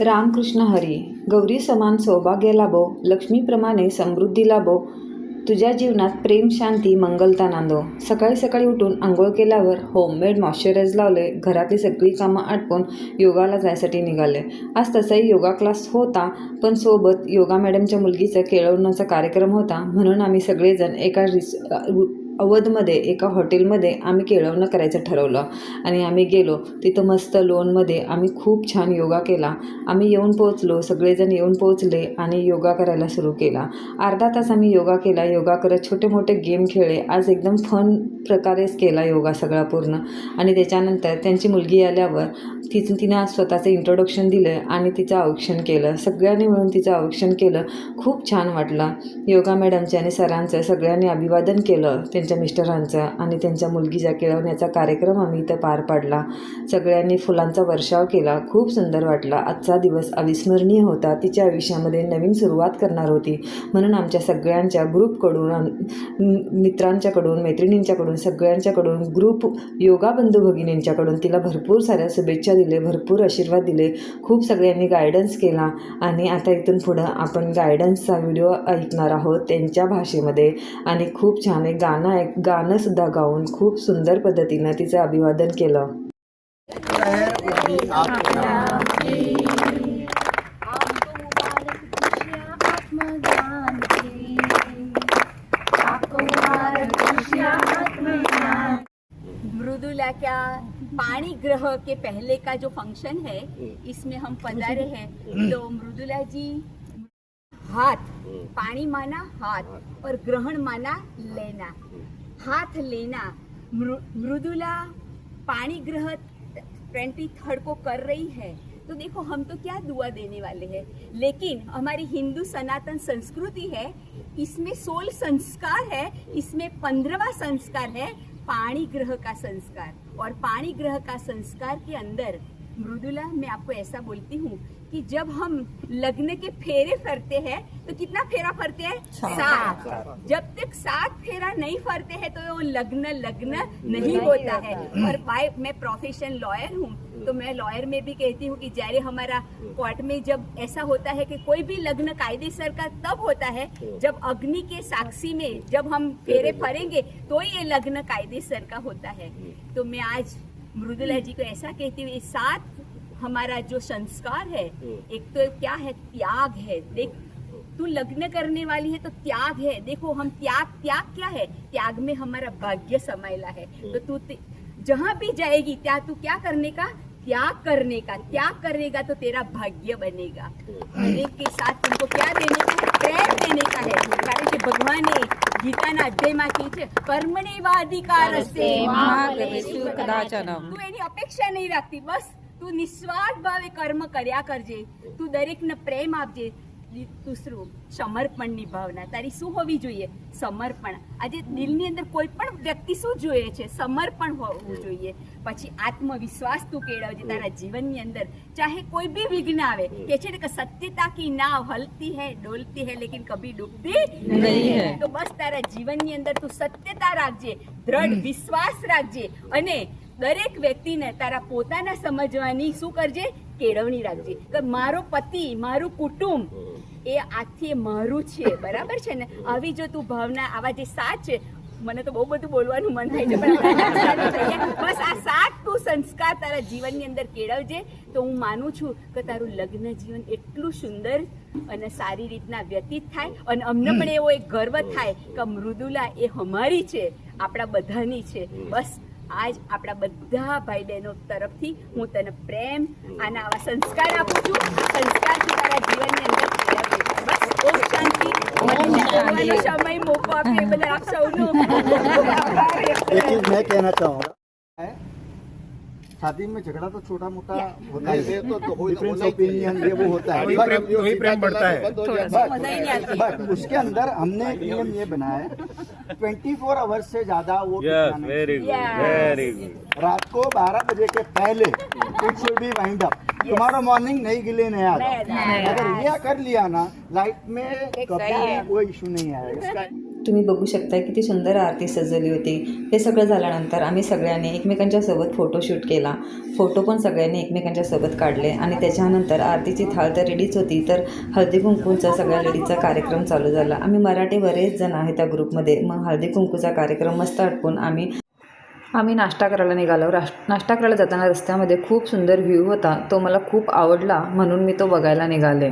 रामकृष्ण हरी गौरी समान सौभाग्य लाभो लक्ष्मीप्रमाणे समृद्धी लाभो तुझ्या जीवनात प्रेम शांती मंगलता नांदो. सकाळी सकाळी उठून आंघोळ केल्यावर होममेड मॉइश्चरायज लावले घरातली सगळी कामं आटपून योगाला जायसाठी निघाले. आज तसाही योगा क्लास होता पण सोबत योगा मॅडमच्या मुलगीचा केळवण्याचा कार्यक्रम होता म्हणून आम्ही सगळेजण एका रिस अवधमध्ये एका हॉटेलमध्ये आम्ही केळवणं करायचं ठरवलं. आणि आम्ही गेलो. तिथं मस्त लोनमध्ये आम्ही खूप छान योगा केला. आम्ही येऊन पोहोचलो. सगळेजण येऊन पोहोचले आणि योगा करायला सुरू केला. अर्धा तास आम्ही योगा केला. योगा करत छोटे मोठे गेम खेळले. आज एकदम फन प्रकारेच केला योगा सगळा पूर्ण. आणि त्याच्यानंतर त्यांची मुलगी आल्यावर तिचं तिनं आज स्वतःचं इंट्रोडक्शन दिलं आणि तिचं औक्षण केलं. सगळ्यांनी मिळून तिचं औक्षण केलं. खूप छान वाटलं. योगा मॅडमचे आणि सरांचं सगळ्यांनी अभिवादन केलं. त्यांच्या मिस्टरांचा आणि त्यांच्या मुलगीचा केळवण्याचा कार्यक्रम आम्ही इथं पार पाडला. सगळ्यांनी फुलांचा वर्षाव केला. खूप सुंदर वाटला. आजचा दिवस अविस्मरणीय होता. तिच्या आयुष्यामध्ये नवीन सुरुवात करणार होती. म्हणून आमच्या सगळ्यांच्या ग्रुपकडून मित्रांच्याकडून मैत्रिणींच्याकडून सगळ्यांच्याकडून ग्रुप योगा बंधू भगिनींच्याकडून तिला भरपूर साऱ्या शुभेच्छा दिले भरपूर आशीर्वाद दिले. खूप सगळ्यांनी गायडन्स केला आणि आता इथून पुढं आपण गायडन्सचा व्हिडिओ ऐकणार आहोत त्यांच्या भाषेमध्ये. आणि खूप छान एक गाणं ऐक गाणंसुद्धा गाऊन खूप सुंदर पद्धतीनं तिचं अभिवादन केलं. मृदुला क्या पाणी ग्रह के पहले का जो फंक्शन है इसमें हम पधारे हैं. तो मृदुला जी हाथ पानी माना हाथ और ग्रहण माना लेना. हाथ लेना. मृ- मृदुला पानी ग्रह ट्वेंटी थर्ड को कर रही है. तो देखो हम तो क्या दुआ देने वाले हैं? लेकिन हमारी हिंदू सनातन संस्कृति है इसमें सोल संस्कार है इसमें पंद्रहवा संस्कार है पाणी ग्रह का संस्कार. और पाणी ग्रह का संस्कार के अंदर मृदुला मैं आपको ऐसा बोलती हूँ कि जब हम लग्न के फेरे फरते हैं तो कितना फेरा फरते हैं? सात। जब तक सात फेरा नहीं फरते हैं तो वो लग्न लग्न नहीं होता। है। और बाय मैं प्रोफेशन लॉयर हूँ तो मैं लॉयर में भी कहती हूँ कि जયારે हमारा कोर्ट में जब ऐसा होता है कि कोई भी लग्न कायदे सर का तब होता है जब अग्नि के साक्षी में जब हम फेरे फरेंगे तो ये लग्न कायदे सर का होता है। तो मैं आज मृदुला जी को ऐसा कहते हुए साथ हमारा जो संस्कार है एक तो क्या है? त्याग है। देख तू लग्न करने वाली है तो त्याग है। देखो हम त्याग त्याग क्या है? त्याग में हमारा भाग्य समायला है। तो तू जहाँ भी जाएगी त्या तू क्या करने का त्याग करने का त्याग करेगा तो तेरा भाग्य बनेगा हर एक के साथ तुमको क्या देने का है प्रेम देने का है कारण કે ભગવાને ગીતાના અધ્યાયમાં કહ્યું છે કર્મણેવાધિકાર હસ્તે મહાફલેષુ કદાચનમ. તું એની અપેક્ષા નહીં રાખતી બસ તું નિસ્વાર્થ ભાવે કર્મ કર્યા કરજે તું દરેકને પ્રેમ આપજે દી- દૂસરું, સમર્પણની ભાવના. તારી શું હોવી જોઈએ? સમર્પણ. આજે દિલની અંદર કોઈ પણ વ્યક્તિ શું જોઈએ છે? સમર્પણ હોવું જોઈએ. પછી આત્મવિશ્વાસ તું કેળવજે તારા જીવનની અંદર. ચાહે કોઈ બી વિઘ્ન આવે, કે છે ને કે સત્યતા કી નાવ હલતી હૈ, ડોલતી હૈ, લેકિન કભી ડૂબતી નહીં હૈ. તો બસ તારા જીવનની અંદર તું સત્યતા રાખજે, દ્રઢ વિશ્વાસ રાખજે અને દરેક વ્યક્તિને તારા પોતાના સમજવાની શું કરજે? કેળવણી રાખજે. કે મારો પતિ, મારું કુટુંબ એ આથી મારું છે બરાબર છે ને આવી જો તું ભાવના, આવા જે સાત છે, મને તો બહુ બધું બોલવાનું મન થાય છે. બસ આ સાત તું સંસ્કાર તારા જીવનની અંદર કેળવજે તો હું માનું છું કે તારું લગ્ન જીવન એટલું સુંદર અને સારી રીતના વ્યતીત થાય અને અમને પણ એવો એક ગર્વ થાય કે મૃદુલા એ અમારી છે, આપણા બધાની છે બસ આજ આપણા બધા ભાઈ બહેનો તરફથી હું તને પ્રેમ, આના આવા સંસ્કાર આપું છું સંસ્કારથી તારા જીવનની અંદર. Post candy. Ano siya, may mupa. Pwede ba lang sa ulo? Ikignay ka na to. शादी में झगड़ा तो छोटा मोटा होता है डिफरेंस ओपिनियन ये वो होता है। वही प्रेम बढ़ता है। बट उसके अंदर हमने नियम ये बनाया है ट्वेंटी फोर आवर्स से ज़्यादा वो yes very good very good रात को 12 बजे के पहले it should be wind up tomorrow morning नहीं गिले नया नया अगर ये कर लिया ना लाइफ में कभी कोई इशू नहीं आएगा। तुम्ही बघू शकता किती सुंदर आरती सजवली होती. हे सगळं झाल्यानंतर आम्ही सगळ्यांनी एकमेकांच्या सोबत फोटोशूट केला. फोटो पण सगळ्यांनी एकमेकांच्या सोबत काढले आणि त्याच्यानंतर आरतीची थाळ तर रेडीच होती तर हळदी कुंकूचा सगळ्या लेडीजचा कार्यक्रम चालू झाला. आम्ही मराठी बरेच जण आहे त्या ग्रुपमध्ये मग हळदी कुंकूचा कार्यक्रम मस्त आटपून आम्ही आम्ही नाश्ता करायला निघालो. राश नाश्ता करायला जाताना रस्त्यामध्ये खूप सुंदर व्ह्यू होता. तो मला खूप आवडला म्हणून मी तो बघायला निघाले.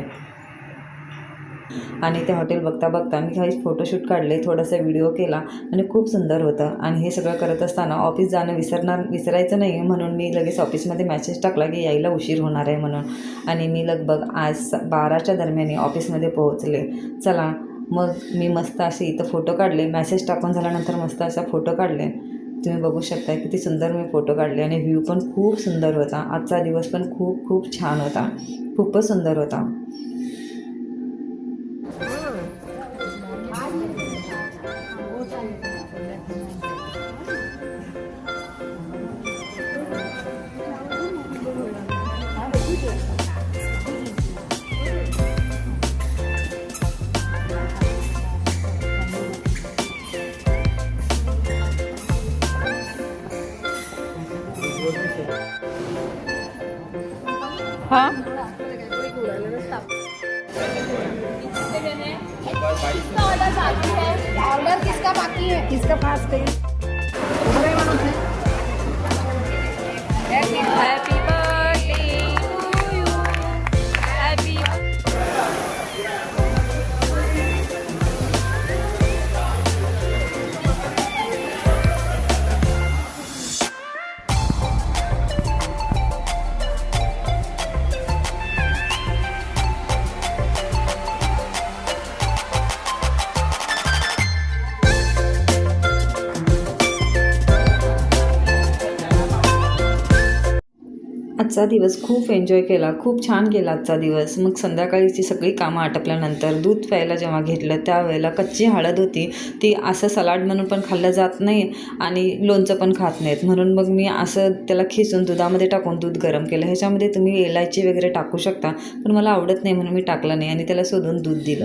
आणि ते हॉटेल बघता बघता मी काही फोटोशूट काढले थोडासा व्हिडिओ केला आणि खूप सुंदर होतं. आणि हे सगळं करत असताना ऑफिस जाणं विसरणार विसरायचं नाही म्हणून मी लगेच ऑफिसमध्ये मेसेज टाकला की यायला उशीर होणार आहे म्हणून. आणि मी लगभग आज स- बाराच्या दरम्यान ऑफिसमध्ये पोहोचले. चला मग मी मस्त असे इथं फोटो काढले मॅसेज टाकून झाल्यानंतर मस्त असा फोटो काढले. तुम्ही बघू शकता किती सुंदर मी फोटो काढले आणि व्ह्यू पण खूप सुंदर होता. आजचा दिवस पण खूप खूप छान होता. खूपच सुंदर होता. हाँ? ऑर्डर बाकी है ऑर्डर किसका बाकी है? किसका पास हैप्पी आजचा दिवस खूप एन्जॉय केला खूप छान गेला आजचा दिवस. मग संध्याकाळीची सगळी कामं आटपल्यानंतर दूध प्यायला जेव्हा घेतलं त्यावेळेला कच्ची हळद होती. ती असं सलाड म्हणून पण खाल्लं जात नाही आणि लोणचं पण खात नाहीत. म्हणून मग मी असं त्याला खिसून दुधामध्ये टाकून दूध गरम केलं. ह्याच्यामध्ये तुम्ही इलायची वगैरे टाकू शकता पण मला आवडत नाही म्हणून मी टाकलं नाही आणि त्याला शोधून दूध दिलं.